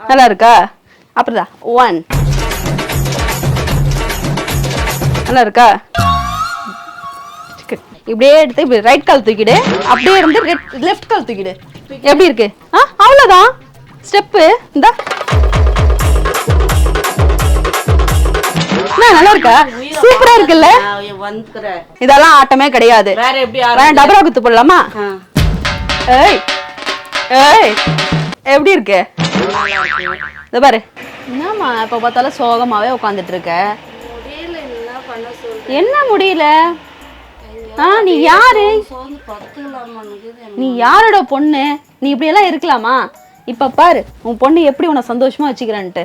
நல்லா இருக்கா அப்படிதான் ஒன் நல்லா இருக்கா இப்படியே எடுத்து இப்படி ரைட் கால் தூக்கிடு. அப்படியே இருந்து லெஃப்ட் கால் தூக்கிடு. எப்படி இருக்கு? ஆ அவ்வளோதான் ஸ்டெப்பு இந்த. நல்லா இருக்கா சூப்பரா இருக்குல்ல? இதெல்லாம் ஆட்டமே கிடையாது. வேற எப்படி வேணா டபரா குத்து போடலாமா? ஏய் ஏய். எப்படி இருக்கு? நல்லா இருக்கு. இத பாரு. என்னம்மா இப்ப பார்த்தாலும் சோகமாவே உட்காந்துட்டு இருக்க முடியல என்ன பண்ண சொல்ற? என்ன முடியல? ஆ நீ யாரு? நீ யாரோட பொண்ணு? நீ இப்படியெல்லாம் இருக்கலாமா? இப்ப பாரு உன் பொண்ணு எப்படி உன்னை சந்தோஷமா வச்சுக்கிறேன்ட்டு.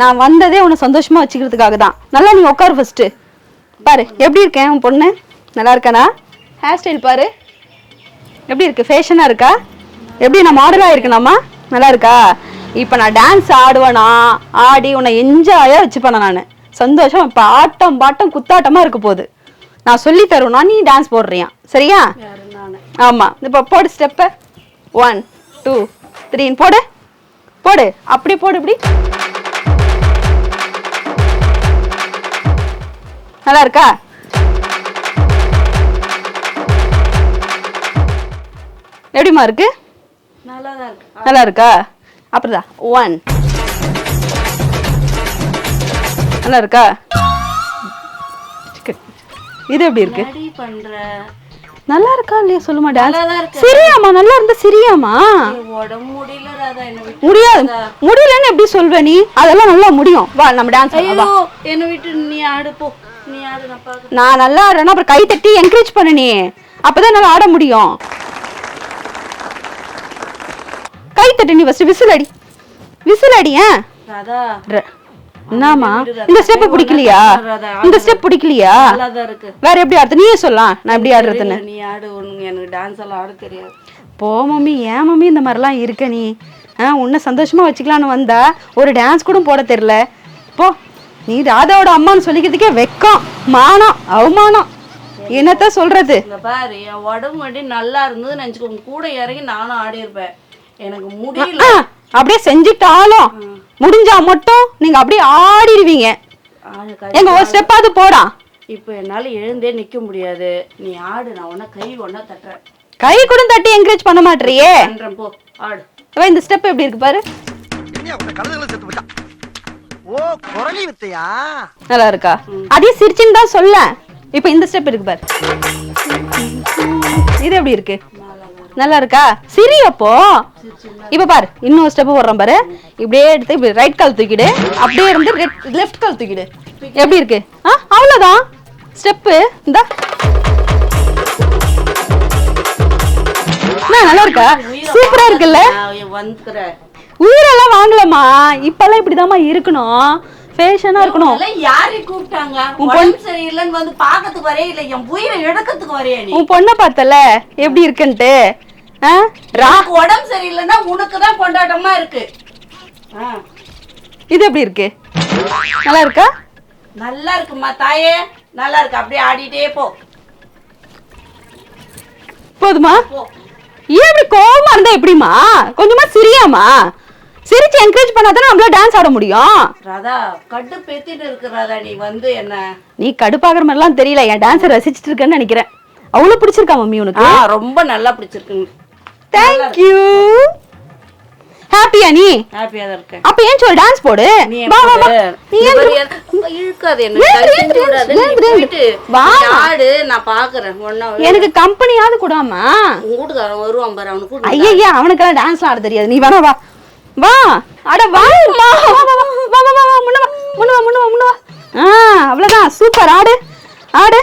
நான் வந்ததே உன்னை சந்தோஷமா வச்சுக்கிறதுக்காக தான். நல்லா நீ உட்காரு ஃபர்ஸ்ட் பாரு எப்படி இருக்கேன் உன் பொண்ணு? நல்லா இருக்கானா? ஹேர் ஸ்டைல் பாரு. எப்படி இருக்கு? ஃபேஷனா இருக்கா? எப்படி நான் மாடலாக இருக்கணுமா நல்லா இருக்கா இப்போ நான் டான்ஸ் ஆடுவேனா? ஆடி உன்னை என்ஜாயாக வச்சுப்பேன் நான். சந்தோஷம் இப்போ ஆட்டம் பாட்டம் குத்தாட்டமாக இருக்க போகுது. நான் சொல்லி தருவேனா? நீ டான்ஸ் போடுறியா? சரியா? ஆமாம் இப்போ போடு ஸ்டெப்பை ஒன் டூ த்ரீன்னு போடு. போடு. அப்படி போடு இப்படி. நல்லா இருக்கா எப்படிம்மா இருக்குது நல்லா இருக்கு. அப்படிதான் ஒன் நல்லா இருக்கா இது எப்படி இருக்கு? நல்லா இருக்கா இல்லையா? சொல்லுமா டான்ஸ் சிரியாமா? நல்லா இருந்தா சிரியாமா முடியாது. முடியலன்னு எப்படி சொல்வ நீ? அதெல்லாம் நல்லா முடியும். வா நம்ம டான்ஸ் என்னை விட்டு நீ ஆடு போ. நான் நல்லா ஆடுறேன்னா அப்புறம் கை தட்டி என்கரேஜ் பண்ணு நீ. அப்பதான் நல்லா ஆட முடியும். கை தட்டு நீ ஃபர்ஸ்ட் விசில் அடி விசில் அடி ராதா என்னம்மா இந்த ஸ்டெப் பிடிக்கலையா? இந்த ஸ்டெப் பிடிக்கலையா? வேற எப்படி ஆடுறது? நீயே சொல்லலாம் நான் எப்படி ஆடுறதுன்னு. நீ ஆடு எனக்கு டான்ஸ் எல்லாம் ஆட தெரியாது. போ மம்மி. ஏன் மம்மி இந்த மாதிரிலாம் இருக்க நீ? ஆ உன்னை சந்தோஷமா வச்சுக்கலான்னு வந்தா ஒரு டான்ஸ் கூட போட தெரில போ நீ ராதாவோட அம்மான்னு சொல்லிக்கிறதுக்கே வெக்கம் மானம் அவமானம். என்னத்த சொல்றது? பாரு என் உடம்பு வண்டி நல்லா இருந்தது நினைச்சுக்கோ. கூட இறங்கி நானும் ஆடி இருப்பேன் எனக்கு முடியல. அப்படியே செஞ்சுட்டாலும் முடிஞ்சா மட்டும் நீங்க அப்படியே ஆடிடுவீங்க. எங்க ஒரு ஸ்டெப்பாவது போடா. இப்போ என்னால எழுந்தே நிக்க முடியாது. நீ ஆடு நான் உன்ன கை ஒன்னா தட்டுறேன். கை கூட தட்டி என்கரேஜ் பண்ண மாட்டறியே. பண்றேன் போ ஆடு. இவன் இந்த ஸ்டெப் எப்படி இருக்கு பாரு. ஓ குரலி வித்தையா? நல்லா இருக்கா? அதே சிரிச்சுன்னு தான் சொல்ல இப்போ இந்த ஸ்டெப் இருக்கு பாரு. இது எப்படி இருக்கு? நல்லா இருக்கா சிரி அப்போ. இப்ப பாரு இன்னொரு ஸ்டெப் போடுறேன் பாரு. இப்படியே எடுத்து இப்படி ரைட் கால் தூக்கிடு. அப்படியே இருந்து லெஃப்ட் கால் தூக்கிடு. எப்படி இருக்கு? ஆ அவ்வளவுதான். ஸ்டெப்பு இந்த. நல்லா இருக்கா சூப்பரா இருக்குல்ல? வந்துக்கிற உயிரெல்லாம் வாங்கலம்மா. இப்பெல்லாம் இப்படிதாம்மா இருக்கணும். ஃபேஷனா இருக்கணும். யாரை கூப்பிட்டாங்க? உடம்பு சரியில்லைன்னு வந்து பாக்கிறதுக்கு வரே இல்ல. என் உயிரை எடுக்கிறதுக்கு வரையா உன் பொண்ணை பார்த்தல? எப்படி இருக்குன்ட்டு? உடம்பு சரியில்லைன்னா உனக்கு தான் கொண்டாட்டமா இருக்கு. இது எப்படி இருக்கு? நல்லா இருக்கா? நல்லா இருக்குமா தாயே? நல்லா இருக்கு. அப்படியே ஆடிட்டே போ. போதுமா? போ. ஏன் இப்படி கோவமா இருந்தா எப்படிமா கொஞ்சமா சிரியாமா? சிரிச்சு என்கரேஜ் பண்ணாதானே நம்மளால டான்ஸ் ஆட முடியும். ராதா கட்டு பேத்திட்டு இருக்கு ராதா. நீ வந்து என்ன? நீ கடுப்பாகிற மாதிரிலாம் தெரியல. என் டான்ஸை ரசிச்சிட்டு இருக்கேன்னு நினைக்கிறேன். அவ்வளவு பிடிச்சிருக்கா மம்மி உனக்கு? ரொம்ப நல்லா பிடிச்சிருக்கு. தேங்க்யூ ஹாப்பியா நீ ஹாப்பியா தான் இருக்கேன் அப்ப ஏன் சொல்லு டான்ஸ் போடு நீ வா வா வா நீ இழுக்காது என்ன நீ ஏன் போயிட்டு வா. ஆடு நான் பாக்குறேன் ஒன்னா எனக்கு கம்பெனியாவது கூடாமா உங்க வீட்டுக்காரன் வருவான் பாரு அவனுக்கு ஐயா அவனுக்கெல்லாம் டான்ஸ் ஆட தெரியாது நீ வேணா வா வா அட வா வா வா வா வா வா வா முன்ன வா முன்ன வா முன்ன வா முன்ன வா ஆ அவ்வளவுதான் சூப்பர் ஆடு ஆடு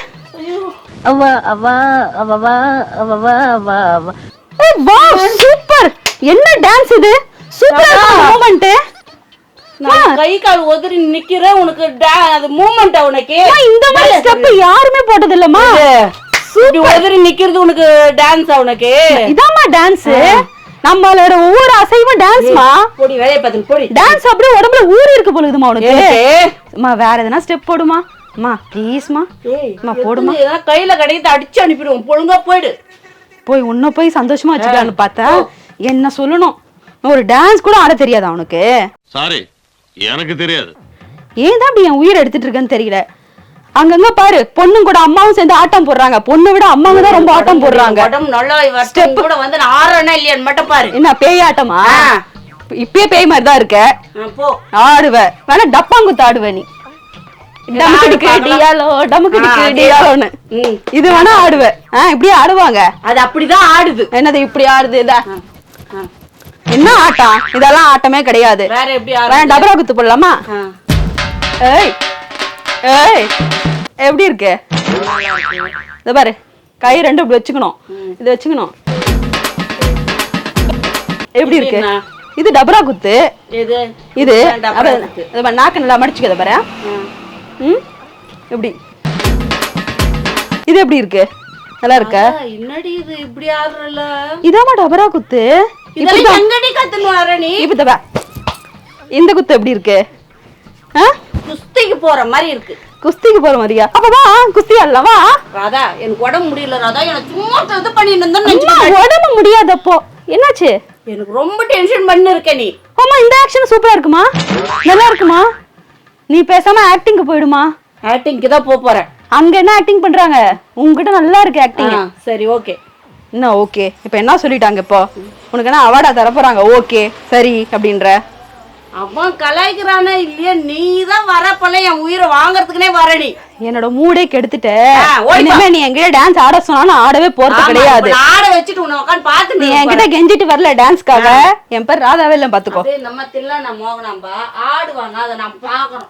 அவா அவா அவவா அவவா அவா அவா ஏய் வா சூப்பர். என்ன டான்ஸ் இது? சூப்பரா மூமெண்ட் நான் கை கால் உதறி நிக்கிறேன் உனக்கு அது மூமெண்ட் உனக்கு? இந்த மாதிரி ஸ்டெப் யாருமே போட்டது இல்லம்மா உதறி நிக்கிறது உனக்கு டான்ஸ் உனக்கு? இதாம்மா டான்ஸ் நம்மளோட ஒவ்வொரு அசைவும் டான்ஸ்மா பொடி வேலையை பார்த்து பொடி. டான்ஸ் அப்படியே உடம்புல ஊறி இருக்கு போலுதுமா உனக்கு? அம்மா வேற எதனா ஸ்டெப் போடுமா? அம்மா ப்ளீஸ்மா அம்மா, போடுமா. கையில கிடையாது அடிச்சு அனுப்பிடுவோம். ஒழுங்கா போயிடு. போய் உன்னை போய் சந்தோஷமா வச்சுக்கலான்னு பார்த்தா என்ன சொல்லணும்? ஒரு டான்ஸ் கூட ஆட தெரியாதா உனக்கு? சாரி எனக்கு தெரியாது. ஏன் தான் இப்படி என் உயிர் எடுத்துட்டு இருக்கேன்னு தெரியல. அங்கங்க பாரு பொண்ணும் கூட அம்மாவும் சேர்ந்து ஆட்டம் போடுறாங்க. பொண்ணை விட அம்மாங்க தான் ரொம்ப ஆட்டம் போடுறாங்க. உடம்பு நல்லா வருஷம் கூட வந்து நான் ஆடுறேன்னா இல்லையான்னு மட்டும் பாரு. என்ன பேய் ஆட்டமா. இப்பயே பேய் மாதிரி தான் இருக்க ஆடுவ. வேணா டப்பாங்குத்து ஆடுவ நீ. இது வேணா ஆடுவ. ஆ இப்படியே ஆடுவாங்க. அது அப்படிதான் ஆடுது. என்னது இப்படி ஆடுது. என்ன ஆட்டம்? இதெல்லாம் ஆட்டமே கிடையாது. வேற டபரா குத்து போடலாமா? ஆ. ஏய் ஏய் எப்படி இருக்கு? இத பாரு. கை ரெண்டு இப்படி வச்சுக்கணும். இது வச்சுக்கணும். எப்படி இருக்கு? இது டபரா குத்து இது. இத நாக்கு நல்லா மடிச்சுக்கத பாரு. ம்? எப்படி? இது எப்படி இருக்கு? நல்லா இருக்க? என்னடி இது? இப்படி ஆடுறல இதாம்மா டபரா குத்து. இதெல்லாம் எங்கடி கத்துன்னு வர நீ? இப்ப பாரு. இந்த குத்து எப்படி இருக்கு? குஸ்திக்கு போற மாதிரி இருக்கு. குஸ்திக்கு போற மாதிரியா? அப்பவா குஸ்தி ஆடலாமா ராதா எனக்கு உடம்பு முடியல ராதா. எனக்கு சும்மா இது பண்ணிட்டு நினைச்சுக்க. உடம்பு முடியாதப்போ. என்னாச்சு? எனக்கு ரொம்ப டென்ஷன் பண்ணி இருக்க நீ. ஆமா இந்த ஆக்ஷன் சூப்பரா இருக்குமா? நல்லா இருக்குமா? நீ பேசாம ஆக்டிங்க்கு போயிடுமா? ஆக்டிங்க்கு தான் போக போறேன். அங்க என்ன ஆக்டிங் பண்றாங்க? உங்ககிட்ட நல்லா இருக்கு ஆக்டிங் சரி ஓகே என்ன ஓகே இப்போ என்ன சொல்லிட்டாங்க இப்போ? உனக்கு என்ன அவார்டா தர போறாங்க ஓகே சரி அப்படின்ற. அவன் கலாய்க்கிறானா இல்லையா நீ தான் வரப்பல என் உயிரை வாங்குறதுக்குனே வர நீ. என்னோட மூடே கெடுத்துட்ட. இனிமே நீ என்கிட்ட டான்ஸ் ஆட சொன்னா நான் ஆடவே போறது கிடையாது. ஆட வச்சுட்டு உன்னை உட்காந்து பாத்து நீ என்கிட்ட கெஞ்சிட்டு வரல டான்ஸ்க்காக என் பேர் ராதாவே இல்ல பாத்துக்கோ நம்ம தில்லா நான் மோகனாம்பா ஆடுவாங்க அதை நான் பாக்கணும்